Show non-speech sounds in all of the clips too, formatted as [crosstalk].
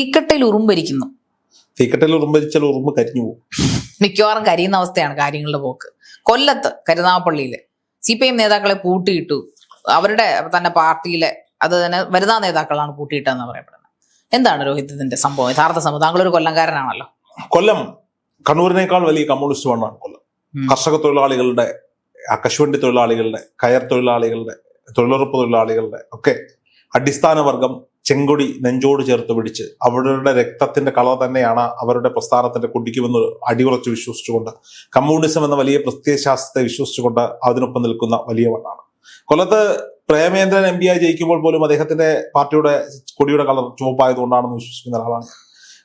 തീക്കട്ടയിൽ ഉറുമ്പരിക്കുന്നു. തീക്കട്ടയിൽ ഉറുമ്പരിച്ചാൽ ഉറുമ്പ് കരിഞ്ഞു പോകും. മിക്കവാറും കരിയുന്ന അവസ്ഥയാണ് കാര്യങ്ങളുടെ പോക്ക്. കൊല്ലത്ത് കരുനാഗപ്പള്ളിയിൽ സി പി എം നേതാക്കളെ പൂട്ടിയിട്ടു അവരുടെ തന്നെ പാർട്ടിയിലെ അത് തന്നെ വനിതാ നേതാക്കളാണ് പൂട്ടിയിട്ടെന്ന് പറയപ്പെടുന്നത്. എന്താണ് രോഹിത് ഇതിന്റെ സംഭവം? യഥാർത്ഥ സംഭവം. താങ്കൾ ഒരു കൊല്ലംകാരനാണല്ലോ. കൊല്ലം കണ്ണൂരിനേക്കാൾ വലിയ കമ്മ്യൂണിസ്റ്റ് മണ്ണാണ് കൊല്ലം. കർഷക തൊഴിലാളികളുടെ കശുവണ്ടി തൊഴിലാളികളുടെ കയർ തൊഴിലാളികളുടെ തൊഴിലുറപ്പ് തൊഴിലാളികളുടെ ഒക്കെ അടിസ്ഥാന വർഗം ചെങ്കൊടി നെഞ്ചോട് ചേർത്ത് പിടിച്ച് അവരുടെ രക്തത്തിന്റെ കളർ തന്നെയാണ് അവരുടെ പ്രസ്ഥാനത്തിന്റെ കുടിക്കുമെന്ന് അടിയുറച്ച് വിശ്വസിച്ചുകൊണ്ട് കമ്മ്യൂണിസം എന്ന വലിയ പ്രത്യയശാസ്ത്രത്തെ വിശ്വസിച്ചുകൊണ്ട് അതിനൊപ്പം നിൽക്കുന്ന വലിയ വണ്ണാണ് കൊല്ലത്ത് പ്രേമേന്ദ്രൻ എം പി ആയി ജയിക്കുമ്പോൾ പോലും അദ്ദേഹത്തിന്റെ പാർട്ടിയുടെ കൊടിയുടെ കളർ ചുവപ്പായതുകൊണ്ടാണെന്ന് വിശ്വസിക്കുന്ന ഒരാളാണ്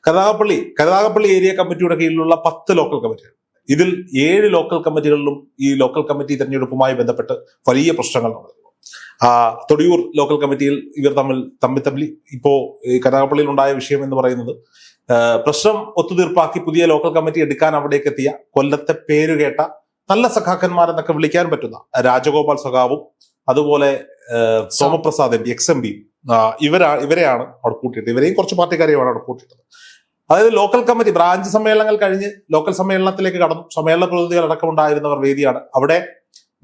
കരുനാഗപ്പള്ളി കരുനാഗപ്പള്ളി ഏരിയ കമ്മിറ്റിയുടെ കീഴിലുള്ള പത്ത് ലോക്കൽ കമ്മിറ്റികൾ. ഇതിൽ ഏഴ് ലോക്കൽ കമ്മിറ്റികളിലും ഈ ലോക്കൽ കമ്മിറ്റി തെരഞ്ഞെടുപ്പുമായി ബന്ധപ്പെട്ട് വലിയ പ്രശ്നങ്ങൾ നടന്നു തൊടിയൂർ ലോക്കൽ കമ്മിറ്റിയിൽ ഇവർ തമ്മിൽ തമ്മിൽ തമ്മിൽ ഇപ്പോ ഈ കരുനാഗപ്പള്ളിയിൽ ഉണ്ടായ വിഷയം എന്ന് പറയുന്നത് പ്രശ്നം ഒത്തുതീർപ്പാക്കി പുതിയ ലോക്കൽ കമ്മിറ്റി എടുക്കാൻ അവിടേക്ക് എത്തിയ കൊല്ലത്തെ പേരുകേട്ട നല്ല സഖാക്കന്മാരെന്നൊക്കെ വിളിക്കാൻ പറ്റുന്ന രാജഗോപാൽ സഖാവും അതുപോലെ Somaprasad M P ex M P ഇവരാ ഇവരെയാണ് അവിടെ കൂട്ടിയിട്ടത്. ഇവരെയും കുറച്ച് പാർട്ടിക്കാരെയുമാണ് അവിടെ കൂട്ടിയിട്ടത്. അതായത് ലോക്കൽ കമ്മിറ്റി ബ്രാഞ്ച് സമ്മേളനങ്ങൾ കഴിഞ്ഞ് ലോക്കൽ സമ്മേളനത്തിലേക്ക് കടന്നു. സമ്മേളന പ്രതിനിധികൾ അടക്കമുണ്ടായിരുന്നവർ വേദിയാണ്. അവിടെ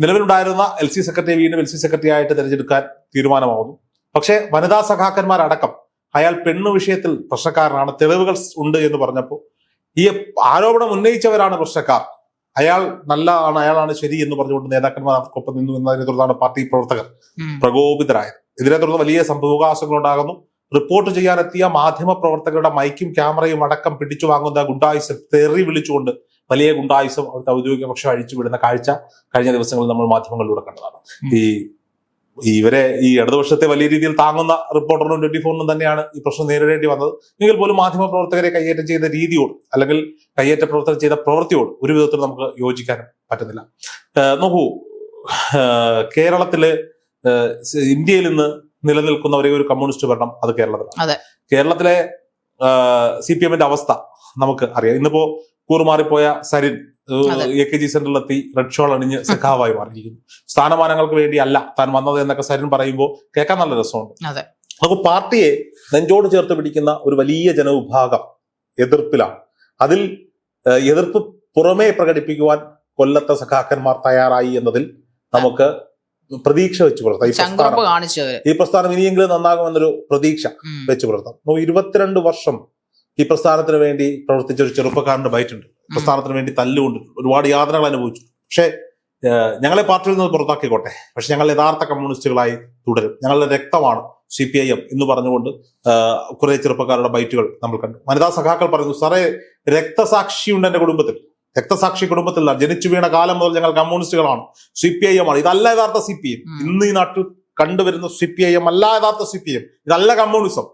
നിലവിലുണ്ടായിരുന്ന എൽ സി സെക്രട്ടറി വീണ്ടും എൽ സി സെക്രട്ടറി ആയിട്ട് തിരഞ്ഞെടുക്കാൻ തീരുമാനമാവുന്നു പക്ഷേ വനിതാ സഖാക്കന്മാരടക്കം അയാൾ പെണ്ണ് വിഷയത്തിൽ പ്രശ്നക്കാരനാണ്. തെളിവുകൾ ഉണ്ട് എന്ന് പറഞ്ഞപ്പോൾ ഈ ആരോപണം ഉന്നയിച്ചവരാണ് പ്രശ്നക്കാർ. അയാൾ നല്ലതാണ് അയാളാണ് ശരി എന്ന് പറഞ്ഞുകൊണ്ട് നേതാക്കന്മാർ അവർക്കൊപ്പം നിന്നു എന്നതിനെ തുടർന്നാണ് പാർട്ടി പ്രവർത്തകർ പ്രകോപിതരായത്. ഇതിനെ തുടർന്ന് വലിയ സംഭവകാശങ്ങൾ ഉണ്ടാകുന്നു. റിപ്പോർട്ട് ചെയ്യാനെത്തിയ മാധ്യമ പ്രവർത്തകരുടെ മൈക്കും ക്യാമറയും അടക്കം പിടിച്ചു വാങ്ങുന്ന ഗുണ്ടായുസം തെറി വിളിച്ചുകൊണ്ട് വലിയ ഗുണ്ടായുസം അവിടുത്തെ ഔദ്യോഗിക പക്ഷം അഴിച്ചുവിടുന്ന കാഴ്ച കഴിഞ്ഞ ദിവസങ്ങളിൽ നമ്മൾ മാധ്യമങ്ങളിലൂടെ കണ്ടതാണ്. ഈ ഇവരെ ഈ ഇടതുപക്ഷത്തെ വലിയ രീതിയിൽ താങ്ങുന്ന റിപ്പോർട്ടറിനും ട്വന്റി ഫോറിനും തന്നെയാണ് ഈ പ്രശ്നം നേരിടേണ്ടി വന്നത്. എങ്കിൽ പോലും മാധ്യമ പ്രവർത്തകരെ കൈയേറ്റം ചെയ്ത രീതിയോട് അല്ലെങ്കിൽ കയ്യേറ്റ പ്രവർത്തനം ചെയ്ത പ്രവൃത്തിയോട് ഒരു വിധത്തിൽ നമുക്ക് യോജിക്കാനും പറ്റുന്നില്ല. നോക്കൂ കേരളത്തിൽ ഇന്ത്യയിൽ നിന്ന് നിലനിൽക്കുന്ന ഒരേ ഒരു കമ്മ്യൂണിസ്റ്റ് ഭരണം അത് കേരളത്തിലാണ്. കേരളത്തിലെ സി പി എമ്മിന്റെ അവസ്ഥ നമുക്ക് അറിയാം. ഇന്നിപ്പോ കൂറുമാറിപ്പോയ സരിൻ. എ കെ ജി സെന്ററിലെത്തി റെഡ് ഷോൾ അണിഞ്ഞ് സഖാവായി മാറിയിരിക്കുന്നു. സ്ഥാനമാനങ്ങൾക്ക് വേണ്ടി അല്ല താൻ വന്നത് എന്നൊക്കെ സരിൻ പറയുമ്പോൾ കേൾക്കാൻ നല്ല രസമുണ്ട്. അപ്പൊ പാർട്ടിയെ നെഞ്ചോട് ചേർത്ത് പിടിക്കുന്ന ഒരു വലിയ ജനവിഭാഗം എതിർപ്പിലാണ്. അതിൽ എതിർപ്പ് പുറമേ പ്രകടിപ്പിക്കുവാൻ കൊല്ലത്തെ സഖാക്കന്മാർ തയ്യാറായി എന്നതിൽ നമുക്ക് പ്രതീക്ഷ വെച്ച് പുലർത്താം. ഈ പ്രസ്ഥാനം ഇനിയെങ്കിലും നന്നാകുമെന്നൊരു പ്രതീക്ഷ വെച്ചു പുലർത്താം. ഇരുപത്തിരണ്ട് വർഷം ഈ പ്രസ്ഥാനത്തിന് വേണ്ടി പ്രവർത്തിച്ച ഒരു ചെറുപ്പക്കാരന്റെ ബൈറ്റുണ്ട്. പ്രസ്ഥാനത്തിന് വേണ്ടി തല്ലുകൊണ്ടിട്ടുണ്ട് ഒരുപാട് യാതനകൾ അനുഭവിച്ചു. പക്ഷേ ഞങ്ങളെ പാർട്ടിയിൽ നിന്ന് പുറത്താക്കിക്കോട്ടെ. പക്ഷെ ഞങ്ങൾ യഥാർത്ഥ കമ്മ്യൂണിസ്റ്റുകളായി തുടരും. ഞങ്ങളുടെ രക്തമാണ് സി പി ഐ എം എന്ന് പറഞ്ഞുകൊണ്ട് കുറേ ചെറുപ്പക്കാരുടെ ബൈറ്റുകൾ നമ്മൾ കണ്ടു. വനിതാ സഖാക്കൾ പറയുന്നു സാറേ രക്തസാക്ഷിയുണ്ട് എന്റെ കുടുംബത്തിൽ. രക്തസാക്ഷി കുടുംബത്തിൽ ജനിച്ചു വീണ കാലം മുതൽ ഞങ്ങൾ കമ്മ്യൂണിസ്റ്റുകളാണ്. സി പി ഐ എം ആണ്. ഇതല്ല യഥാർത്ഥ സി പി എം. ഇന്ന് ഈ നാട്ടിൽ കണ്ടുവരുന്ന സി പി ഐ എം അല്ല യഥാർത്ഥ സി പി എം ഇതല്ല കമ്മ്യൂണിസം.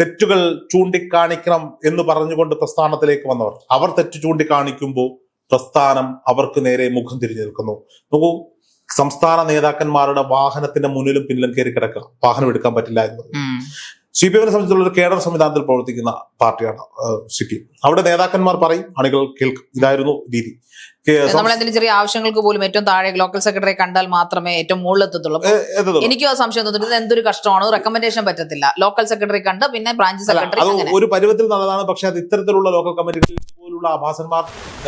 തെറ്റുകൾ ചൂണ്ടിക്കാണിക്കണം എന്ന് പറഞ്ഞുകൊണ്ട് പ്രസ്ഥാനത്തിലേക്ക് വന്നവർ. അവർ തെറ്റ് ചൂണ്ടിക്കാണിക്കുമ്പോൾ പ്രസ്ഥാനം അവർക്ക് നേരെ മുഖം തിരിഞ്ഞു നിൽക്കുന്നു. നോക്കൂ സംസ്ഥാന നേതാക്കന്മാരുടെ വാഹനത്തിന്റെ മുന്നിലും പിന്നിലും കയറി കിടക്കുക. വാഹനം എടുക്കാൻ പറ്റില്ല എന്ന് സി പി എമ്മിനെ സംബന്ധിച്ചുള്ള ഒരു കേഡർ സംവിധാനത്തിൽ പ്രവർത്തിക്കുന്ന പാർട്ടിയാണ് സി പി എം അവിടെ നേതാക്കന്മാർ പറയും അണികൾ കേൾക്കും. ഇതായിരുന്നു രീതി. എന്തെങ്കിലും ചെറിയ ആവശ്യങ്ങൾക്ക് പോലും ഏറ്റവും താഴെ ലോക്കൽ സെക്രട്ടറി കണ്ടാൽ മാത്രമേ ഏറ്റവും മുകളിലെത്തത്തുള്ളൂ. ഏ, എനിക്കും ആ സംശയം തോന്നുന്നു. ഇത് എന്തൊരു കഷ്ടമാണ്. റെക്കമെൻഡേഷൻ പറ്റത്തില്ല. ലോക്കൽ സെക്രട്ടറി കണ്ട് പിന്നെ ബ്രാഞ്ച് സെക്രട്ടറി ഒരു പരുവത്തിൽ നല്ലതാണ്. പക്ഷെ അത് ഇത്തരത്തിലുള്ള ലോക്കൽ കമ്മിറ്റികളിൽ പോലുള്ള ആഭാസന്മാർ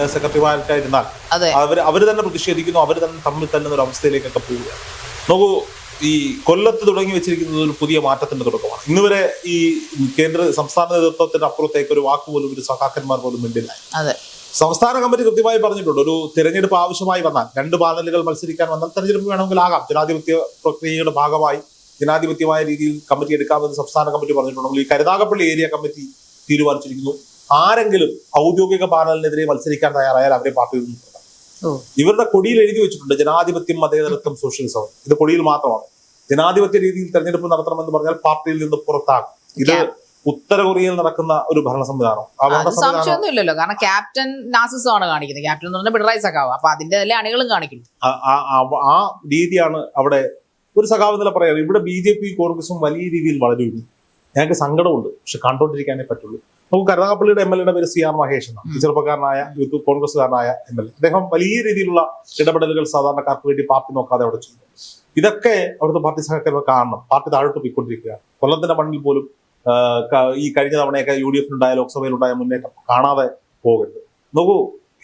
സെക്രട്ടറിമാരായിട്ടിരുന്നാൽ അതെ. അവർ അവർ തന്നെ പ്രതിഷേധിക്കുന്നു. അവർ തന്നെ തമ്മിൽ തന്നെ ഒരു അവസ്ഥയിലേക്കൊക്കെ പോവുക നോക്കൂ ഈ കൊല്ലത്ത് തുടങ്ങി വെച്ചിരിക്കുന്നത് ഒരു പുതിയ മാറ്റത്തിന്റെ തുടക്കമാണ്. ഇന്ന് വരെ ഈ കേന്ദ്ര സംസ്ഥാന നേതൃത്വത്തിന്റെ അപ്പുറത്തേക്ക് ഒരു വാക്കുപോലും ഒരു സഹാക്കന്മാർ പോലും മിണ്ടില്ല. അതെ. സംസ്ഥാന കമ്മിറ്റി കൃത്യമായി പറഞ്ഞിട്ടുണ്ട്. ഒരു തിരഞ്ഞെടുപ്പ് ആവശ്യമായി വന്നാൽ രണ്ട് പാനലുകൾ മത്സരിക്കാൻ വന്നാൽ തെരഞ്ഞെടുപ്പ് വേണമെങ്കിൽ ആകാം ജനാധിപത്യ പ്രക്രിയയുടെ ഭാഗമായി ജനാധിപത്യമായ രീതിയിൽ കമ്മിറ്റി എടുക്കാമെന്ന് സംസ്ഥാന കമ്മിറ്റി പറഞ്ഞിട്ടുണ്ടെങ്കിൽ ഈ കരുനാഗപ്പള്ളി ഏരിയ കമ്മിറ്റി തീരുമാനിച്ചിരിക്കുന്നു. ആരെങ്കിലും ഔദ്യോഗിക പാനലിനെതിരെ മത്സരിക്കാൻ തയ്യാറായാൽ അവരെ പാർട്ടിയിൽ നിന്ന്. ഇവരുടെ കൊടിയിൽ എഴുതി വെച്ചിട്ടുണ്ട് ജനാധിപത്യം മതേതരത്വം സോഷ്യലിസം. ഇത് കൊടിയിൽ മാത്രമാണ്. ജനാധിപത്യ രീതിയിൽ തെരഞ്ഞെടുപ്പ് നടത്തണമെന്ന് പറഞ്ഞാൽ പാർട്ടിയിൽ നിന്ന് പുറത്താകും. ഇത് ഉത്തര കൊറിയയിൽ നടക്കുന്ന ഒരു ഭരണ സംവിധാനം ആ ഭരണ അത് സംവിധാനം സംശയമൊന്നും ഇല്ലല്ലോ കാരണം ക്യാപ്റ്റൻ നാസിസം ആണ് കാണിക്കുന്നത്. ക്യാപ്റ്റൻ എന്ന് പറഞ്ഞാൽ പിണറായി സഖാവ് അപ്പൊ അതിന്റെ അണികളും കാണിക്കുന്നു. ആ- രീതിയാണ് അവിടെ ഒരു സഖാവ് എന്നല്ല പറയാറ് ഇവിടെ ബി ജെ പി കോൺഗ്രസും വലിയ രീതിയിൽ വളരുന്നു. ഞങ്ങൾക്ക് സങ്കടമുണ്ട്. പക്ഷെ കണ്ടോണ്ടിരിക്കാനേ പറ്റുള്ളൂ. നമുക്ക് കരുനാഗപ്പള്ളിയുടെ എം എൽ എയുടെ പേര് സി ആർ മഹേഷ് എന്നാണ്. ചെറുപ്പക്കാരനായ യൂത്ത് കോൺഗ്രസ്സുകാരനായ എം എൽ എ. അദ്ദേഹം വലിയ രീതിയിലുള്ള ഇടപെടലുകൾ സാധാരണക്കാർക്ക് വേണ്ടി പാർട്ടി നോക്കാതെ അവിടെ ചെയ്തു ഇതൊക്കെ അവിടുത്തെ പാർട്ടി സഹകരണം കാണണം. പാർട്ടി താഴോട്ട് പോയിക്കൊണ്ടിരിക്കുകയാണ്. കൊല്ലത്തിന്റെ മണ്ണിൽ പോലും ഈ കഴിഞ്ഞ തവണയൊക്കെ യു ഡി എഫിനുണ്ടായ ലോക്സഭയിലുണ്ടായ മുന്നേറ്റം കാണാതെ പോകരുത്. നോക്കൂ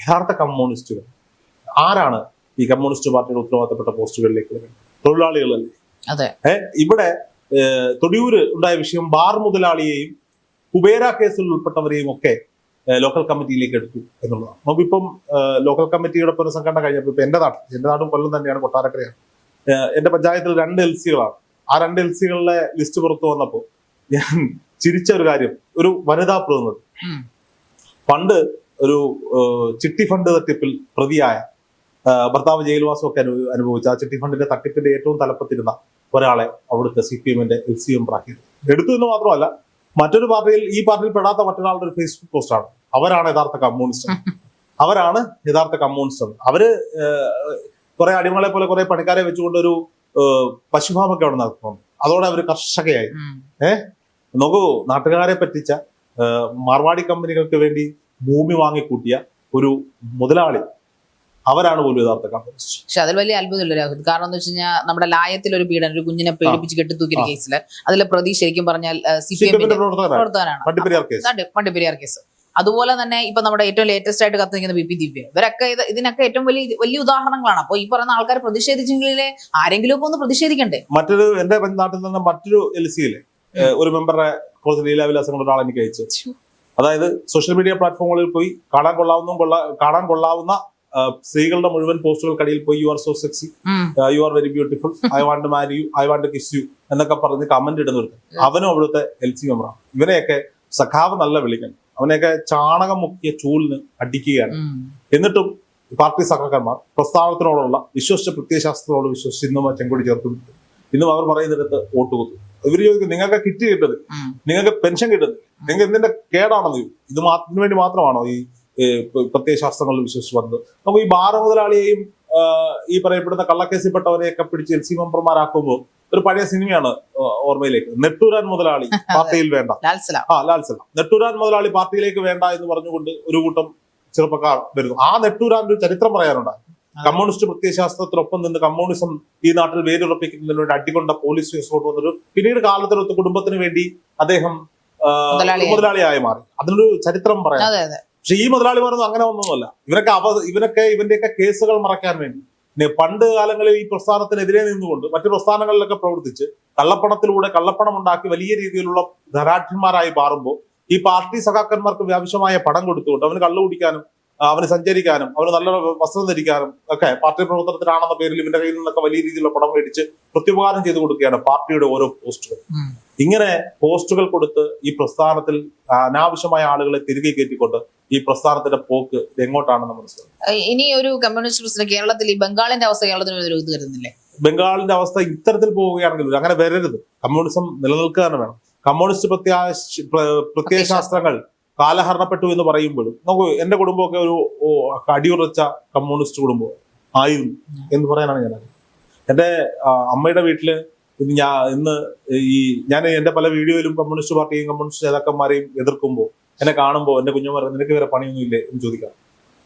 യഥാർത്ഥ കമ്മ്യൂണിസ്റ്റുകൾ ആരാണ് ഈ കമ്മ്യൂണിസ്റ്റ് പാർട്ടിയുടെ ഉത്തരവാദിത്തപ്പെട്ട പോസ്റ്റുകളിലേക്ക് വരുന്നത്? തൊഴിലാളികളല്ലേ? അതെ. ഇവിടെ തൊടിയൂര് ഉണ്ടായ വിഷയം ബാർ മുതലാളിയെയും കുബേര കേസിൽ ഉൾപ്പെട്ടവരെയും ഒക്കെ ലോക്കൽ കമ്മിറ്റിയിലേക്ക് എടുത്തു എന്നുള്ളതാണ്. നമുക്കിപ്പം ലോക്കൽ കമ്മിറ്റിയുടെ പുനഃസംഘടന കഴിഞ്ഞപ്പോൾ ഇപ്പൊ എന്റെ നാട്ടിൽ എന്റെ നാടും കൊല്ലം തന്നെയാണ് കൊട്ടാരക്കരയാണ്. എന്റെ പഞ്ചായത്തിൽ രണ്ട് എൽ സികളാണ്. ആ രണ്ട് എൽ സികളിലെ ലിസ്റ്റ് പുറത്തു വന്നപ്പോൾ ഞാൻ ചിരിച്ച ഒരു കാര്യം ഒരു വനിതാ പ്രതിനിധി. പണ്ട് ഒരു ചിട്ടി ഫണ്ട് തട്ടിപ്പിൽ പ്രതിയായ ഭർത്താവ് ജയിൽവാസം ഒക്കെ അനു- അനുഭവിച്ച ആ ചിട്ടി ഫണ്ടിന്റെ തട്ടിപ്പിന്റെ ഏറ്റവും തലപ്പത്തിരുന്ന ഒരാളെ അവിടുത്തെ സി പി എമ്മിന്റെ എൽ സി എം പ്രാഖ്യം എടുത്തു എന്ന് മാത്രമല്ല മറ്റൊരു പാർട്ടിയിൽ ഈ പാർട്ടിയിൽ പെടാത്ത മറ്റൊരാളുടെ ഒരു ഫേസ്ബുക്ക് പോസ്റ്റാണ്. അവരാണ് യഥാർത്ഥ കമ്മ്യൂണിസ്റ്റ്. [laughs] അവരാണ് യഥാർത്ഥ കമ്മ്യൂണിസ്റ്റ് അവർ കുറെ അടിമകളെ പോലെ കുറെ പണിക്കാരെ വെച്ചുകൊണ്ട് ഒരു പശുഫാമൊക്കെ അവിടെ നടത്തുന്നുണ്ട്. അതോടെ അവർ കർഷകയായി. ഏഹ് നോക്കൂ നാട്ടുകാരെ പറ്റിച്ച മാർവാടി കമ്പനികൾക്ക് വേണ്ടി ഭൂമി വാങ്ങിക്കൂട്ടിയ ഒരു മുതലാളി അവരാണ് പോലും യഥാർത്ഥ കമ്മ്യൂണിസ്റ്റ്. പക്ഷെ അതിൽ വലിയ അത്ഭുതമില്ല രാഹുൽ. കാരണം എന്ന് വെച്ച് കഴിഞ്ഞാൽ നമ്മുടെ ലായത്തിൽ ഒരു പീഡനം ഒരു കുഞ്ഞിനെ പേടിപ്പിച്ച് കെട്ടി തൂക്കിയ കേസിൽ അതിലെ പ്രതി ശരിക്കും പറഞ്ഞാൽ സി പി എമ്മിന്റെ പ്രവർത്തകനാണ്. വണ്ടിപ്പെരിയാർ കേസ്. അതുപോലെ തന്നെ ഇപ്പൊ നമ്മുടെ ഏറ്റവും ലേറ്റസ്റ്റ് ആയിട്ട് കത്ത് നിൽക്കുന്ന ബി പി ദിവ്യ. ഇവരൊക്കെ ഇത് ഇതിനൊക്കെ ഏറ്റവും വലിയ വലിയ ഉദാഹരണങ്ങളാണ്. അപ്പൊ ഈ പറയുന്ന ആൾക്കാർ പ്രതിഷേധിച്ചെങ്കിലേ ആരെങ്കിലും ഒക്കെ ഒന്ന് പ്രതിഷേധിക്കണ്ടേ? മറ്റൊരു എന്റെ നാട്ടിൽ നിന്ന് മറ്റൊരു എൽ സിയിലെ ഒരു മെമ്പറെ കുറച്ച് ലീലാവിലാസങ്ങൾ ഒരാൾ എനിക്ക് അയച്ചു. അതായത് സോഷ്യൽ മീഡിയ പ്ലാറ്റ്ഫോമുകളിൽ പോയി കാണാൻ കൊള്ളാവുന്ന കൊള്ള കാണാൻ കൊള്ളാവുന്ന സ്ത്രീകളുടെ മുഴുവൻ പോസ്റ്റുകൾക്കടിയിൽ പോയി you are so sexy you are very beautiful I want marry you I want kiss you എന്നൊക്കെ പറഞ്ഞ് കമന്റ് ഇടുന്നവർക്ക്. അവനും അവിടുത്തെ എൽ സി മെമ്പറാണ്. ഇവനെയൊക്കെ സഖാവ് നല്ല വിളിക്കണം അവനെയൊക്കെ ചാണകം മുക്കിയ ചൂലിന് അടിക്കുകയാണ്. എന്നിട്ടും പാർട്ടി സഹകരണമാർ പ്രസ്താവനത്തിനോടുള്ള വിശ്വസിച്ച പ്രത്യയശാസ്ത്രത്തോട് വിശ്വസിച്ച് ഇന്നും ആ ചെങ്കൊടി ചേർത്ത്. പിടിച്ചു. ഇന്നും അവർ പറയുന്നിടത്ത് വോട്ട് കൊത്തു. ഇവർ ചോദിക്കും നിങ്ങൾക്ക് കിറ്റ് കിട്ടുന്നത് നിങ്ങൾക്ക് പെൻഷൻ കിട്ടുന്നത് നിങ്ങൾക്ക് എന്തിന്റെ കേടാണെന്ന് ഇത് മാത്രം ഇതിനു വേണ്ടി മാത്രമാണോ ഈ പ്രത്യയശാസ്ത്രങ്ങളിൽ വിശ്വസിച്ച് വന്നത്? നമുക്ക് ഈ ബാർ മുതലാളിയെയും ഈ പറയപ്പെടുന്ന കള്ളക്കേസിൽപ്പെട്ടവരെയൊക്കെ പിടിച്ച് എൽ സി മെമ്പർമാരാക്കുമ്പോൾ ഒരു പഴയ സിനിമയാണ് ഓർമ്മയിലേക്ക്. നെട്ടൂരാൻ മുതലാളി [laughs] പാർട്ടിയിൽ വേണ്ട. ലാൽസല. ആ ലാൽസല. സലാം നെട്ടൂരാൻ മുതലാളി പാർട്ടിയിലേക്ക് വേണ്ട എന്ന് പറഞ്ഞുകൊണ്ട് ഒരു കൂട്ടം ചെറുപ്പക്കാർ വരുന്നു. ആ നെട്ടൂരാൻ ഒരു ചരിത്രം പറയാനുണ്ടായി കമ്മ്യൂണിസ്റ്റ് പ്രത്യയശാസ്ത്രത്തിനൊപ്പം നിന്ന് കമ്മ്യൂണിസം ഈ നാട്ടിൽ വേരുറപ്പിക്കുന്നതിന് വേണ്ടി അടികൊണ്ട പോലീസ് കേസ് കൊണ്ടുവന്നൊരു പിന്നീട് കാലത്തിനൊത്ത് കുടുംബത്തിന് വേണ്ടി അദ്ദേഹം മുതലാളിയായി. മാറി. അതിനൊരു ചരിത്രം പറയാം പക്ഷെ ഈ മുതലാളിമാരൊന്നും അങ്ങനെ ഒന്നുമല്ല ഇവരൊക്കെ അവ ഇവരൊക്കെ ഇവന്റെയൊക്കെ കേസുകൾ മറക്കാൻ വേണ്ടി പണ്ട് കാലങ്ങളിൽ ഈ പ്രസ്ഥാനത്തിനെതിരെ നിന്നുകൊണ്ട് മറ്റു പ്രസ്ഥാനങ്ങളിലൊക്കെ പ്രവർത്തിച്ച് കള്ളപ്പണത്തിലൂടെ കള്ളപ്പണം ഉണ്ടാക്കി വലിയ രീതിയിലുള്ള ധനാഠ്യന്മാരായി മാറുമ്പോൾ ഈ പാർട്ടി സഖാക്കന്മാർക്ക് ആവശ്യമായ പണം കൊടുത്തുകൊണ്ട് അവന് കള്ളു കുടിക്കാനും അവന് സഞ്ചരിക്കാനും അവന് നല്ല വസ്ത്രം ധരിക്കാനും ഒക്കെ പാർട്ടി പ്രവർത്തനത്തിനാണെന്ന പേരിൽ ഇവന്റെ കയ്യിൽ നിന്നൊക്കെ വലിയ രീതിയിലുള്ള പണം മേടിച്ച് പ്രത്യുപകാരം ചെയ്തു കൊടുക്കുകയാണ് പാർട്ടിയുടെ ഓരോ പോസ്റ്റുകൾ. ഇങ്ങനെ പോസ്റ്റുകൾ കൊടുത്ത് ഈ പ്രസ്ഥാനത്തിൽ അനാവശ്യമായ ആളുകളെ തിരികെ കയറ്റിക്കൊണ്ട് ഈ പ്രസ്ഥാനത്തിന്റെ പോക്ക് എങ്ങോട്ടാണെന്ന് മനസ്സിലാക്കി ഇനി ഒരു കമ്മ്യൂണിസ്റ്റ് പ്രസിഡന്റ് കേരളത്തിൽ ഈ ബംഗാളിന്റെ അവസ്ഥ കേരളത്തിന് ഒരു ഇത് ബംഗാളിന്റെ അവസ്ഥ ഇത്തരത്തിൽ പോവുകയാണെങ്കിൽ അങ്ങനെ വരരുത്. കമ്മ്യൂണിസം നിലനിൽക്കുക തന്നെ വേണം. കമ്മ്യൂണിസ്റ്റ് പ്രത്യാശ പ്രത്യയശാസ്ത്രങ്ങൾ കാലഹരണപ്പെട്ടു എന്ന് പറയുമ്പോഴും നമുക്ക് എന്റെ കുടുംബമൊക്കെ ഒരു അടിയുറച്ച കമ്മ്യൂണിസ്റ്റ് കുടുംബം ആയിരുന്നു എന്ന് പറയാനാണ് ഞാൻ എന്റെ അമ്മയുടെ വീട്ടിൽ ഇന്ന് ഞാൻ ഇന്ന് ഈ ഞാൻ എന്റെ പല വീഡിയോയിലും കമ്മ്യൂണിസ്റ്റ് പാർട്ടിയും കമ്മ്യൂണിസ്റ്റ് നേതാക്കന്മാരെയും എതിർക്കുമ്പോൾ എന്നെ കാണുമ്പോൾ എന്റെ കുഞ്ഞുമാർ നിനക്ക് വേറെ പണിയൊന്നും ഇല്ലേ എന്ന് ചോദിക്കാം.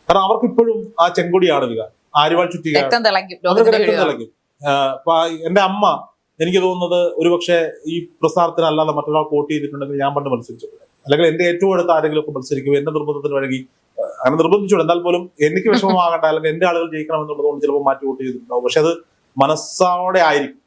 കാരണം അവർക്ക് ഇപ്പോഴും ആ ചെങ്കൊടിയാണ് വികാരം. ആരുവാൾ ചുറ്റി തിളയ്ക്കും എന്റെ അമ്മ എനിക്ക് തോന്നുന്നത് ഒരുപക്ഷെ ഈ പ്രസ്ഥാനത്തിന് അല്ലാതെ മറ്റൊരാൾ വോട്ട് ചെയ്തിട്ടുണ്ടെങ്കിൽ ഞാൻ പണ്ട് മത്സരിച്ചിട്ടുണ്ട്. അല്ലെങ്കിൽ എന്റെ ഏറ്റവും അടുത്ത ആരെങ്കിലും ഒക്കെ മത്സരിക്കും എന്റെ നിർബന്ധത്തിന് വഴങ്ങി അങ്ങനെ നിർബന്ധിച്ചു എന്നാൽ പോലും എനിക്ക് വിഷമമാകണ്ട അല്ലെങ്കിൽ എന്റെ ആളുകൾ ജയിക്കണം എന്നുള്ളതുകൊണ്ട് ചിലപ്പോൾ മാറ്റി വോട്ട് ചെയ്തിട്ടുണ്ടാവും. പക്ഷെ അത് മനസ്സോടെ ആയിരിക്കും.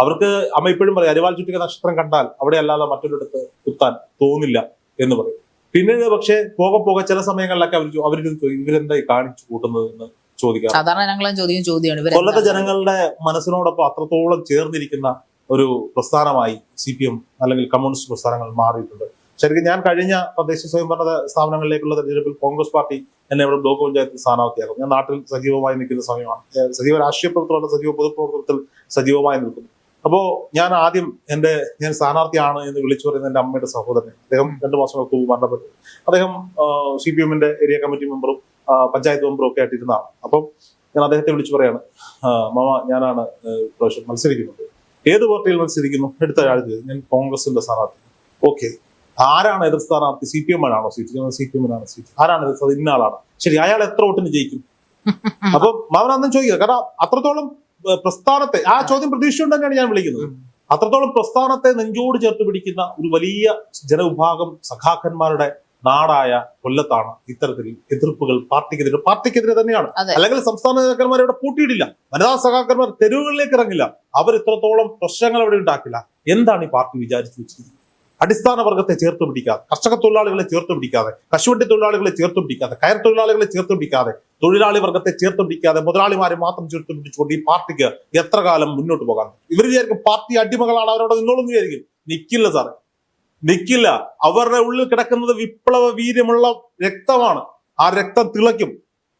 അവർക്ക് അമ്മ ഇപ്പോഴും പറയും അരിവാൾ ചുറ്റിക നക്ഷത്രം കണ്ടാൽ അവിടെ അല്ലാതെ മറ്റൊരിടത്ത് കുത്താൻ തോന്നില്ല എന്ന് പറയും. പിന്നീട് പക്ഷേ പോകെ പോകെ ചില സമയങ്ങളിലൊക്കെ അവർ ചോദിക്കും ഇവരെന്തായി കാണിച്ചു കൂട്ടുന്നത്? എന്ന് ചോദിക്കാം സാധാരണ ഞങ്ങളും ചോദ്യം ചോദ്യമാണ്. കൊല്ലത്തെ ജനങ്ങളുടെ മനസ്സിനോടൊപ്പം അത്രത്തോളം ചേർന്നിരിക്കുന്ന ഒരു പ്രസ്ഥാനമായി സി പി എം അല്ലെങ്കിൽ കമ്മ്യൂണിസ്റ്റ് പ്രസ്ഥാനങ്ങൾ മാറിയിട്ടുണ്ട്. ശരിക്കും ഞാൻ കഴിഞ്ഞ തദ്ദേശ സ്വയംഭരണ സ്ഥാപനങ്ങളിലേക്കുള്ള തെരഞ്ഞെടുപ്പിൽ കോൺഗ്രസ് പാർട്ടി എന്നെ ഇവിടെ ബ്ലോക്ക് പഞ്ചായത്തിൽ സ്ഥാനാർത്ഥിയാകും ഞാൻ നാട്ടിൽ സജീവമായി നിൽക്കുന്ന സമയമാണ്. സജീവ രാഷ്ട്രീയ പ്രവർത്തനമല്ല സജീവ പൊതുപ്രവർത്തനത്തിൽ സജീവമായി നിൽക്കുന്നു. അപ്പോൾ ഞാൻ ആദ്യം എന്റെ ഞാൻ സ്ഥാനാർത്ഥിയാണ് എന്ന് വിളിച്ചു പറയുന്ന എന്റെ അമ്മയുടെ സഹോദരൻ അദ്ദേഹം രണ്ടു മാസങ്ങൾക്ക് മുമ്പ് മരണപ്പെട്ടു. അദ്ദേഹം സി പി എമ്മിന്റെ ഏരിയ കമ്മിറ്റി മെമ്പറും പഞ്ചായത്ത് മെമ്പറും ഒക്കെ ആയിട്ടിരുന്നതാണ് അപ്പം ഞാൻ അദ്ദേഹത്തെ വിളിച്ചു പറയാണ് "ആ, മാമ ഞാനാണ് പ്രാവശ്യം മത്സരിക്കുന്നത്. ഏത് പാർട്ടിയിൽ മത്സരിക്കുന്നു? എടുത്ത ആഴ്ച ഞാൻ കോൺഗ്രസിന്റെ സ്ഥാനാർത്ഥി. ഓക്കെ. ആരാണ് എതിർ സ്ഥാനാർത്ഥി? സി പി എം ആണോ സീറ്റ്? സി പി എമ്മിനാണ് സീറ്റ്. ആരാണ് എതിർ? ഇന്ന ആളാണ്. ശരി അയാൾ എത്ര വോട്ടിന് ജയിക്കും? [laughs] അപ്പൊ മാമൻ അന്നും ചോദിക്കുക കാരണം അത്രത്തോളം പ്രസ്ഥാനത്തെ ആ ചോദ്യം പ്രതീക്ഷിച്ചുകൊണ്ട് തന്നെയാണ് ഞാൻ വിളിക്കുന്നത്. അത്രത്തോളം പ്രസ്ഥാനത്തെ നെഞ്ചോട് ചേർത്ത് പിടിക്കുന്ന ഒരു വലിയ ജനവിഭാഗം സഖാക്കന്മാരുടെ നാടായ കൊല്ലത്താണ് ഇത്തരത്തിൽ എതിർപ്പുകൾ പാർട്ടിക്കെതിരെ പാർട്ടിക്കെതിരെ തന്നെയാണ്. അല്ലെങ്കിൽ സംസ്ഥാന നേതാക്കന്മാർ ഇവിടെ പൂട്ടിയിടില്ല വനിതാ സഖാക്കന്മാർ തെരുവുകളിലേക്ക് ഇറങ്ങില്ല. അവർ ഇത്രത്തോളം പ്രശ്നങ്ങൾ അവിടെ ഉണ്ടാക്കില്ല. എന്താണ് ഈ പാർട്ടി വിചാരിച്ചു വെച്ചിരിക്കുന്നത്? അടിസ്ഥാന വർഗത്തെ ചേർത്ത് പിടിക്കാതെ കർഷക തൊഴിലാളികളെ ചേർത്ത് പിടിക്കാതെ കശുവണ്ടി തൊഴിലാളികളെ ചേർത്ത് പിടിക്കാതെ കയർ തൊഴിലാളികളെ ചേർത്ത് പിടിക്കാതെ തൊഴിലാളി വർഗത്തെ ചേർത്ത് പിടിക്കാതെ മുതലാളിമാരെ മാത്രം ചേർത്ത് പിടിച്ചുകൊണ്ട് ഈ പാർട്ടിക്ക് എത്ര കാലം മുന്നോട്ട് പോകാൻ ഇവർ വിചാരിക്കും പാർട്ടി അടിമകളാണ് അവരോട് നിന്നോളെന്ന് വിചാരിക്കും. നിൽക്കില്ല സാറേ. നിൽക്കില്ല അവരുടെ ഉള്ളിൽ കിടക്കുന്നത് വിപ്ലവ വീര്യമുള്ള രക്തമാണ്. ആ രക്തം തിളയ്ക്കും.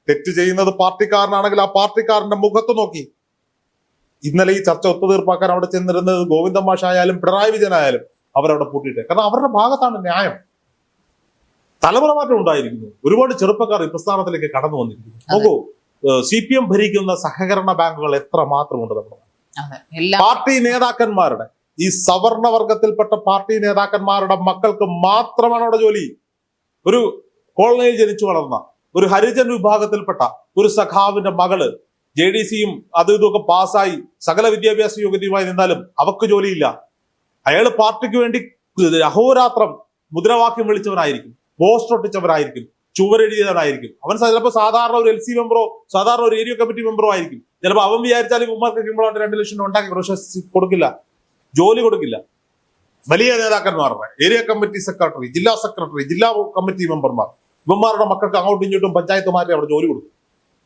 തെറ്റ് ചെയ്യുന്നത് പാർട്ടിക്കാരനാണെങ്കിൽ ആ പാർട്ടിക്കാരന്റെ മുഖത്ത് നോക്കി. ഇന്നലെ ഈ ചർച്ച ഒത്തുതീർപ്പാക്കാൻ അവിടെ ചെന്നിരുന്നത് ഗോവിന്ദ മാഷായാലും പിണറായി വിജയനായാലും അവരവിടെ പൂട്ടിയിട്ട്. കാരണം അവരുടെ ഭാഗത്താണ് ന്യായം. തലമുറ മാറ്റം ഉണ്ടായിരിക്കുന്നു. ഒരുപാട് ചെറുപ്പക്കാർ ഈ പ്രസ്ഥാനത്തിലേക്ക് കടന്നു വന്നിരിക്കുന്നു. നോക്കൂ സി പി എം ഭരിക്കുന്ന സഹകരണ ബാങ്കുകൾ എത്ര മാത്രമുണ്ട് നമ്മുടെ പാർട്ടി നേതാക്കന്മാരുടെ ഈ സവർണ വർഗത്തിൽപ്പെട്ട പാർട്ടി നേതാക്കന്മാരുടെ മക്കൾക്ക് മാത്രമാണ് അവിടെ ജോലി. ഒരു കോളനിയിൽ ജനിച്ചു വളർന്ന ഒരു ഹരിജൻ വിഭാഗത്തിൽപ്പെട്ട ഒരു സഖാവിന്റെ മകൾ ജെ ഡി സിയും അതും ഇതുമൊക്കെ പാസ്സായി സകല വിദ്യാഭ്യാസ യോഗ്യതയുമായി നിന്നാലും അവക്ക് ജോലിയില്ല. അയാൾ പാർട്ടിക്ക് വേണ്ടി അഹോരാത്രം മുദ്രാവാക്യം വിളിച്ചവനായിരിക്കും പോസ്റ്റർ ഒട്ടിച്ചവരായിരിക്കും ചുവരെഴുതിയവനായിരിക്കും അവൻ ചിലപ്പോൾ സാധാരണ ഒരു എൽ സി മെമ്പറോ സാധാരണ ഒരു ഏരിയ കമ്മിറ്റി മെമ്പറോ ആയിരിക്കും. ചിലപ്പോൾ അവൻ വിചാരിച്ചാൽ ഉമ്മർക്ക് കിട്ടുമ്പോഴാണ് രണ്ട് ലക്ഷം ഉണ്ടാക്കി കൊടുക്കില്ല. ജോലി കൊടുക്കില്ല. വലിയ നേതാക്കന്മാരുടെ ഏരിയ കമ്മിറ്റി സെക്രട്ടറി ജില്ലാ സെക്രട്ടറി ജില്ലാ കമ്മിറ്റി മെമ്പർമാർ ഇവന്മാരുടെ മക്കൾക്ക് അങ്ങോട്ടും ഇങ്ങോട്ടും പഞ്ചായത്തുമാരെ അവിടെ ജോലി കൊടുക്കും.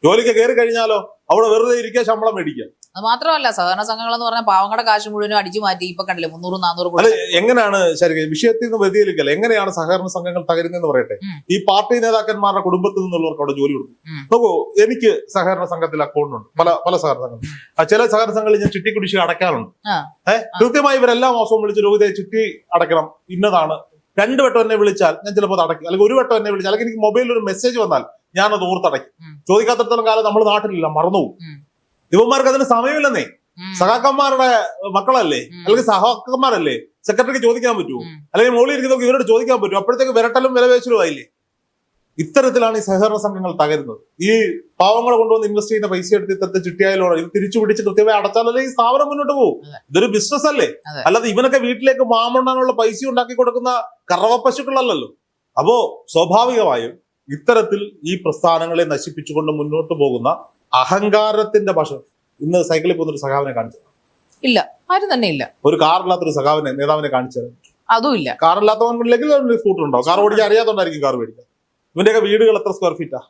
ജോലിക്ക് കയറി കഴിഞ്ഞാലോ അവിടെ വെറുതെ ഇരിക്കുക ശമ്പളം മേടിക്കുക. അത് മാത്രമല്ല സഹകരണ സംഘങ്ങൾ എന്ന് പറഞ്ഞാൽ പാവങ്ങളുടെ കാശ് മുഴുവനും അടിച്ചു മാറ്റി ഇപ്പൊ കണ്ടില്ലേ മുന്നൂറ് നാനൂറ് എങ്ങനെയാണ് ശരി വിഷയത്തിൽ നിന്ന് വ്യതിചലിക്കല്ല എങ്ങനെയാണ് സഹകരണ സംഘങ്ങൾ തകരുന്നതെന്ന് പറയട്ടെ? ഈ പാർട്ടി നേതാക്കന്മാരുടെ കുടുംബത്തിൽ നിന്നുള്ളവർക്ക് അവിടെ ജോലി കൊടുക്കും. നോക്കൂ എനിക്ക് സഹകരണ സംഘത്തിൽ അക്കൗണ്ട് ഉണ്ട്. പല പല സഹകരണ സംഘങ്ങൾ ചില സഹകരണ സംഘങ്ങളിൽ ഞാൻ ചിട്ടി കുടിശ്ശിക അടയ്ക്കാറുണ്ട്. ആ. ഏഹ് കൃത്യമായി ഇവരെല്ലാ മാസവും വിളിച്ച് രോഗിതയെ ചിട്ടി അടക്കണം ഇന്നതാണ്. രണ്ടു വട്ടം എന്നെ വിളിച്ചാൽ ഞാൻ ചിലപ്പോൾ അത് അടയ്ക്കും. അല്ലെങ്കിൽ ഒരു വട്ടം എന്നെ വിളിച്ചാൽ അല്ലെങ്കിൽ എനിക്ക് മൊബൈലിൽ ഒരു മെസ്സേജ് വന്നാൽ ഞാനത് ഓർത്തടയ്ക്കും. ചോദിക്കാത്തടത്തോളം കാലം നമ്മൾ നാട്ടിലില്ല മറന്നുപോകും. ഉം. ഇവന്മാർക്ക് അതിന് സമയമില്ലെന്നേ. സഹാക്കന്മാരുടെ മക്കളല്ലേ. അല്ലെങ്കിൽ സഹാക്കന്മാരല്ലേ സെക്രട്ടറിക്ക് ചോദിക്കാൻ പറ്റുമോ. അല്ലെങ്കിൽ മോളിൽ ഇരിക്കുന്നവർക്ക് ഇവരോട് ചോദിക്കാൻ പറ്റും. അപ്പോഴത്തേക്ക് വിരട്ടലും വിലവേശലും ആയില്ലേ ഇത്തരത്തിലാണ് ഈ സഹകരണ സംഘങ്ങൾ തകരുന്നത്. ഈ പാവങ്ങൾ കൊണ്ടുവന്ന് ഇൻവെസ്റ്റ് ചെയ്യുന്ന പൈസ എടുത്ത് ഇത്തരത്തിൽ ചിട്ടിയായാലോ ഇത് തിരിച്ചു പിടിച്ച് കൃത്യമായി അടച്ചാലല്ലേ ഈ സ്ഥാപനം മുന്നോട്ട് പോകും. ഇതൊരു ബിസിനസ് അല്ലേ. അല്ലാതെ ഇവനൊക്കെ വീട്ടിലേക്ക് മാമണ്ണാനുള്ള പൈസ ഉണ്ടാക്കി കൊടുക്കുന്ന കറവ പശുക്കളല്ലല്ലോ. അപ്പോ സ്വാഭാവികമായും ഇത്തരത്തിൽ ഈ പ്രസ്ഥാനങ്ങളെ നശിപ്പിച്ചുകൊണ്ട് മുന്നോട്ട് പോകുന്ന അഹങ്കാരത്തിന്റെ ഭാഷ ഇന്ന് സൈക്കിളിൽ പോകുന്ന ഒരു സഖാവിനെ കാണിച്ചു ഇല്ല ആരും തന്നെ ഇല്ല. ഒരു കാറില്ലാത്തൊരു സഖാവിനെ നേതാവിനെ കാണിച്ചു അതും ഇല്ല. കാറില്ലാത്തവനില്ലെങ്കിൽ സ്കൂട്ടർ ഉണ്ടോ? കാർ ഓടിക്കാൻ അറിയാത്തോണ്ടായിരിക്കും കാർ മേടിക്കുക ഇവന്റെയൊക്കെ വീടുകൾ എത്ര സ്ക്വയർ ഫീറ്റാ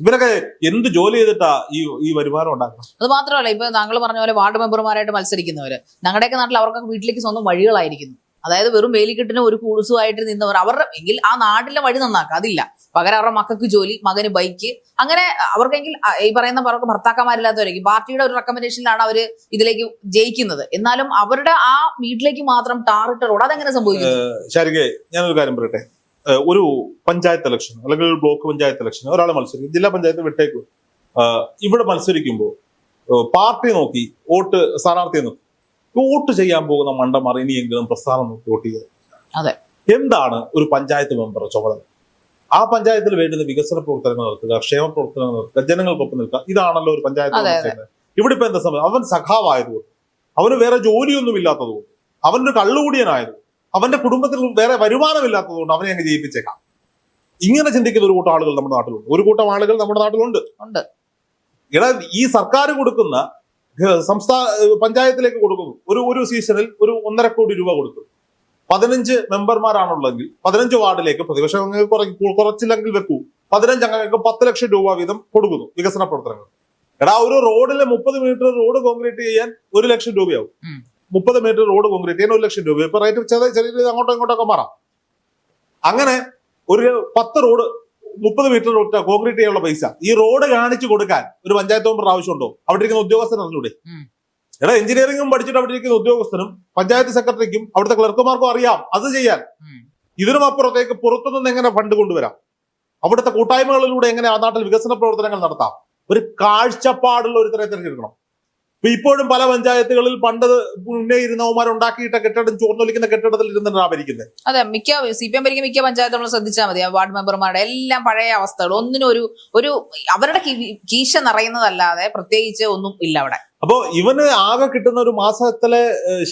ഇവരൊക്കെ എന്ത് ജോലി ചെയ്തിട്ടാ ഈ ഈ വരുമാനം ഉണ്ടാക്കുന്നത്? അത് മാത്രമല്ല ഇപ്പൊ താങ്കൾ പറഞ്ഞ പോലെ വാർഡ് മെമ്പർമാരായിട്ട് മത്സരിക്കുന്നവര്. ഞങ്ങളുടെയൊക്കെ നാട്ടിൽ അവർക്കൊക്കെ വീട്ടിലേക്ക് സ്വന്തം വഴികളായിരിക്കുന്നു. അതായത് വെറും വേലിക്കെട്ടിന് ഒരു കൂടുസുമായിട്ട് നിന്നവർ അവരുടെ എങ്കിൽ ആ നാട്ടിലെ വഴി നന്നാക്കുക അതില്ല. പകരം അവരുടെ മക്കൾക്ക് ജോലി മകന് ബൈക്ക് അങ്ങനെ അവർക്കെങ്കിൽ ഈ പറയുന്ന അവർക്ക് ഭർത്താക്കന്മാരില്ലാത്തവരായിരിക്കും പാർട്ടിയുടെ ഒരു റെക്കമെൻഡേഷനിലാണ് അവർ ഇതിലേക്ക് ജയിക്കുന്നത്. എന്നാലും അവരുടെ ആ വീട്ടിലേക്ക് മാത്രം ടാറിട്ട റോഡ് അതെങ്ങനെ സംഭവിക്കും ശാരികെ ഞാനൊരു കാര്യം പറയട്ടെ. ഒരു പഞ്ചായത്ത് ഇലക്ഷൻ അല്ലെങ്കിൽ ബ്ലോക്ക് പഞ്ചായത്ത് ഇലക്ഷൻ ഒരാൾ മത്സരിക്കും ജില്ലാ പഞ്ചായത്ത് വിട്ടേക്കും. ഇവിടെ മത്സരിക്കുമ്പോൾ പാർട്ടി നോക്കി വോട്ട് സ്ഥാനാർത്ഥിയെ നോക്കി. വോട്ട് ചെയ്യാൻ പോകുന്ന മണ്ടന്മാർ ഇനിയെങ്കിലും പ്രസ്ഥാനം നോക്കി വോട്ട് ചെയ്യുക അതെ. എന്താണ് ഒരു പഞ്ചായത്ത് മെമ്പർ ചുമതല? ആ പഞ്ചായത്തിൽ വേണ്ടുന്ന വികസന പ്രവർത്തനങ്ങൾ നടത്തുക ക്ഷേമ പ്രവർത്തനങ്ങൾ നടത്തുക ജനങ്ങൾക്കൊപ്പം നിൽക്കുക. ഇതാണല്ലോ ഒരു പഞ്ചായത്ത് ഇവിടെ ഇപ്പൊ എന്താ സമയം അവൻ സഖാവായതുകൊണ്ട്. അവന് വേറെ ജോലിയൊന്നും ഇല്ലാത്തതുകൊണ്ട്. അവനൊരു കള്ളുകൂടിയനായതുകൊണ്ട് അവന്റെ കുടുംബത്തിൽ വേറെ വരുമാനമില്ലാത്തതുകൊണ്ട് അവനെ അങ്ങ് ജയിപ്പിച്ചേക്കാം. ഇങ്ങനെ ചിന്തിക്കുന്ന ഒരു കൂട്ടം ആളുകൾ നമ്മുടെ നാട്ടിലുണ്ട്. ഒരു കൂട്ടം ആളുകൾ നമ്മുടെ നാട്ടിലുണ്ട്. എടാ ഈ സർക്കാർ കൊടുക്കുന്ന സംസ്ഥാന പഞ്ചായത്തിലേക്ക് കൊടുക്കുന്നു. ഒരു ഒരു സീസണിൽ ഒരു ഒന്നര കോടി രൂപ കൊടുക്കും പതിനഞ്ച് മെമ്പർമാരാണുള്ളതെങ്കിൽ പതിനഞ്ച് വാർഡിലേക്ക് പ്രതിപക്ഷം അങ്ങനെ കുറ- കുറച്ചില്ലെങ്കിൽ വെക്കൂ. പതിനഞ്ച് അംഗങ്ങൾക്ക് പത്ത് ലക്ഷം രൂപ വീതം കൊടുക്കുന്നു വികസന പ്രവർത്തനങ്ങൾ. എടാ ഒരു റോഡിലെ മുപ്പത് മീറ്റർ റോഡ് കോൺക്രീറ്റ് ചെയ്യാൻ ഒരു ലക്ഷം രൂപയാവും. മുപ്പത് മീറ്റർ റോഡ് കോൺക്രീറ്റ് ചെയ്യാൻ ഒരു ലക്ഷം രൂപ. ഇപ്പൊ റേറ്റ് ചെറിയ ചെറിയ അങ്ങോട്ടോ ഇങ്ങോട്ടൊക്കെ മാറാം. അങ്ങനെ ഒരു പത്ത് റോഡ് മുപ്പത് മീറ്റർ റോഡ് കോൺക്രീറ്റ് ചെയ്യാനുള്ള പൈസ ഈ റോഡ് കാണിച്ചു കൊടുക്കാൻ ഒരു പഞ്ചായത്ത് മെമ്പർ ആവശ്യമുണ്ടോ? അവിടെ ഇരിക്കുന്ന ഉദ്യോഗസ്ഥൻ അറിഞ്ഞൂടെ. എടാ എഞ്ചിനീയറിംഗും പഠിച്ചിട്ട് അവിടെ ഇരിക്കുന്ന ഉദ്യോഗസ്ഥനും പഞ്ചായത്ത് സെക്രട്ടറിക്കും അവിടുത്തെ ക്ലർക്കുമാർക്കും അറിയാം. അത് ചെയ്യാൻ. ഇതിനും അപ്പുറത്തേക്ക് പുറത്തുനിന്ന് എങ്ങനെ ഫണ്ട് കൊണ്ടുവരാം? അവിടുത്തെ കൂട്ടായ്മകളിലൂടെ എങ്ങനെ ആ നാട്ടിൽ വികസന പ്രവർത്തനങ്ങൾ നടത്താം? ഒരു കാഴ്ചപ്പാടുള്ള ഒരുത്തരെ തിരഞ്ഞെടുക്കണം. ഇപ്പൊ ഇപ്പോഴും പല പഞ്ചായത്തുകളിൽ പണ്ട് മുന്നേ ഇരുന്നവന്മാർ ഉണ്ടാക്കിയിട്ട കെട്ടിടം ചോർന്നൊലിക്കുന്ന കെട്ടിടത്തിൽ ഇരുന്നിട്ടാണ് ഭരിക്കുന്നത് അതെ മിക്ക സി പി എം ഭരിക്കുന്ന മിക്ക പഞ്ചായത്തുകളും ശ്രദ്ധിച്ചാൽ മതി. വാർഡ് മെമ്പർമാരുടെ എല്ലാം പഴയ അവസ്ഥകൾ. ഒന്നിനും ഒരു ഒരു അവരുടെ കീശ നിറയുന്നതല്ലാതെ പ്രത്യേകിച്ച് ഒന്നും ഇല്ല അവിടെ. അപ്പോ ഇവന് ആകെ കിട്ടുന്ന ഒരു മാസത്തിലെ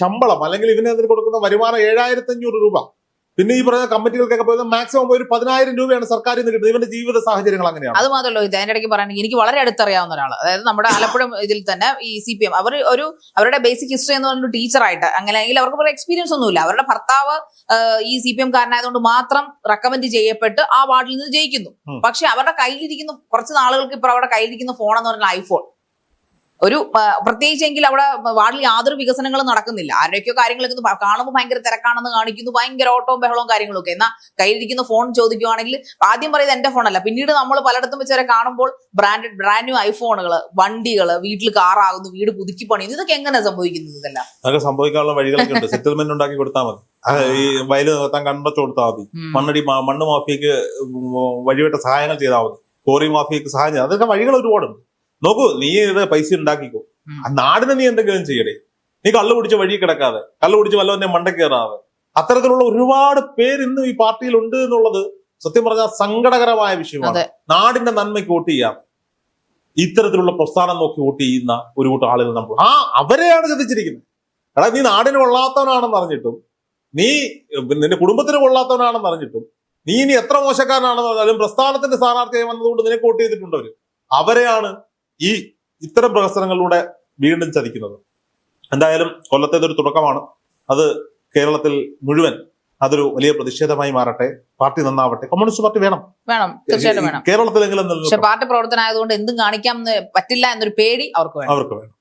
ശമ്പളം അല്ലെങ്കിൽ ഇവന് അതിന് കൊടുക്കുന്ന വരുമാനം ഏഴായിരത്തി അഞ്ഞൂറ് രൂപ. പിന്നെ ഈ പറഞ്ഞ കമ്മിറ്റികൾക്കൊക്കെ പോയത് മാക്സിമം ഒരു പതിനായിരം രൂപയാണ് സർക്കാർ നിന്ന് കിട്ടുന്നത്. ഇവന്റെ ജീവിത സാഹചര്യങ്ങൾ അങ്ങനെയാണ്. അത് മാത്രമല്ല ഇത് അതിന്റെ ഇടയ്ക്ക് പറയുകയാണെങ്കിൽ എനിക്ക് വളരെ അടുത്തറിയാവുന്ന ഒരാൾ അതായത് നമ്മുടെ ആലപ്പുഴ ഇതിൽ തന്നെ ഈ സി പി എം അവർ ഒരു അവരുടെ ബേസിക് ഹിസ്റ്ററി എന്ന് പറഞ്ഞൊരു ടീച്ചറായിട്ട് അങ്ങനെ അല്ലെങ്കിൽ അവർക്ക് ഒരു എക്സ്പീരിയൻസ് ഒന്നുമില്ല. അവരുടെ ഭർത്താവ് ഈ സി പി എം കാരനായതുകൊണ്ട് മാത്രം റെക്കമെൻഡ് ചെയ്യപ്പെട്ട് ആ വാർഡിൽ നിന്ന് ജയിക്കുന്നു. പക്ഷെ അവരുടെ കയ്യിലിരിക്കുന്ന കുറച്ച് നാളുകൾക്ക് ഇപ്പൊ അവരുടെ കയ്യിലിരിക്കുന്ന ഫോൺ എന്ന് പറഞ്ഞാൽ ഐഫോൺ ഒരു പ്രത്യേകിച്ചെങ്കിൽ അവിടെ വാർഡിൽ യാതൊരു വികസനങ്ങളും നടക്കുന്നില്ല. ആരുടെയൊക്കെയോ കാര്യങ്ങളൊക്കെ കാണുമ്പോൾ ഭയങ്കര തിരക്കാണെന്ന് കാണിക്കുന്നു. ഭയങ്കര ഓട്ടവും ബഹളവും കാര്യങ്ങളൊക്കെ. എന്നാൽ കയ്യിലിരിക്കുന്ന ഫോൺ ചോദിക്കുവാണെങ്കിൽ ആദ്യം പറയുന്നത് എന്റെ ഫോണല്ല പിന്നീട് നമ്മൾ പലയിടത്തും വെച്ചവരെ കാണുമ്പോൾ ബ്രാൻഡഡ് ബ്രാൻഡ് ന്യൂ ഐഫോണുകൾ വണ്ടികൾ വീട്ടിൽ കാറാകുന്നു വീട് പുതുക്കി പണിയുന്നു. ഇതൊക്കെ എങ്ങനെ സംഭവിക്കുന്നത് ഇതെല്ലാം? അതൊക്കെ സംഭവിക്കാനുള്ള വഴികളൊക്കെ ഉണ്ട്. സെറ്റിൽമെന്റ് ഉണ്ടാക്കി കൊടുത്താൽ മതി. വയൽ നിർത്താൻ കണ്ടച്ചു കൊടുത്താൽ മതി. മണ്ണടി മണ്ണ് മാഫിയക്ക് വഴിവിട്ട സഹായങ്ങൾ ചെയ്താൽ മതി. കോറി മാഫിയക്ക് സഹായം ചെയ്താൽ അതൊക്കെ വഴികൾ ഒരുപാടുണ്ട്. നോക്കൂ നീ ഇത് പൈസ ഉണ്ടാക്കിക്കോ. ആ നാടിന് നീ എന്തെങ്കിലും ചെയ്യടേ. നീ കള്ളു കുടിച്ച് വഴി കിടക്കാതെ കള്ളു കുടിച്ച് വല്ലവന്റെ മണ്ട കയറാതെ. അത്തരത്തിലുള്ള ഒരുപാട് പേര് ഇന്നും ഈ പാർട്ടിയിൽ ഉണ്ട് എന്നുള്ളത് സത്യം പറഞ്ഞാൽ സങ്കടകരമായ വിഷയമാണ്. നാടിന്റെ നന്മയ്ക്ക് വോട്ട് ചെയ്യാം. ഇത്തരത്തിലുള്ള പ്രസ്ഥാനം നോക്കി വോട്ട് ചെയ്യുന്ന ഒരു കൂട്ടം ആളുകൾ നമ്മൾ. ആ അവരെയാണ് ചതിച്ചിരിക്കുന്നത്. എടാ നീ നാടിന് കൊള്ളാത്തവനാണെന്ന് അറിഞ്ഞിട്ടും നീ നിന്റെ കുടുംബത്തിന് കൊള്ളാത്തവനാണെന്ന് അറിഞ്ഞിട്ടും നീ ഇനി എത്ര മോശക്കാരനാണെന്ന് പറഞ്ഞാലും പ്രസ്ഥാനത്തിന്റെ സ്ഥാനാർത്ഥിയായി വന്നതുകൊണ്ട് നിനക്ക് വോട്ട് ചെയ്തിട്ടുണ്ട് അവർ? അവരെയാണ് ഈ ഇത്തരം പ്രവർത്തനങ്ങളിലൂടെ വീണ്ടും ചതിക്കുന്നത്. എന്തായാലും കൊല്ലത്തേതൊരു തുടക്കമാണ്. അത് കേരളത്തിൽ മുഴുവൻ അതൊരു വലിയ പ്രതിഷേധമായി മാറട്ടെ. പാർട്ടി നന്നാവട്ടെ. കമ്മ്യൂണിസ്റ്റ് പാർട്ടി വേണം. വേണം. തീർച്ചയായിട്ടും വേണം. കേരളത്തിലെങ്കിലും പക്ഷെ പാർട്ടി പ്രവർത്തനം ആയതുകൊണ്ട് എന്തും കാണിക്കാം പറ്റില്ല എന്നൊരു പേടി അവർക്ക് വേണം. അവർക്ക് വേണം.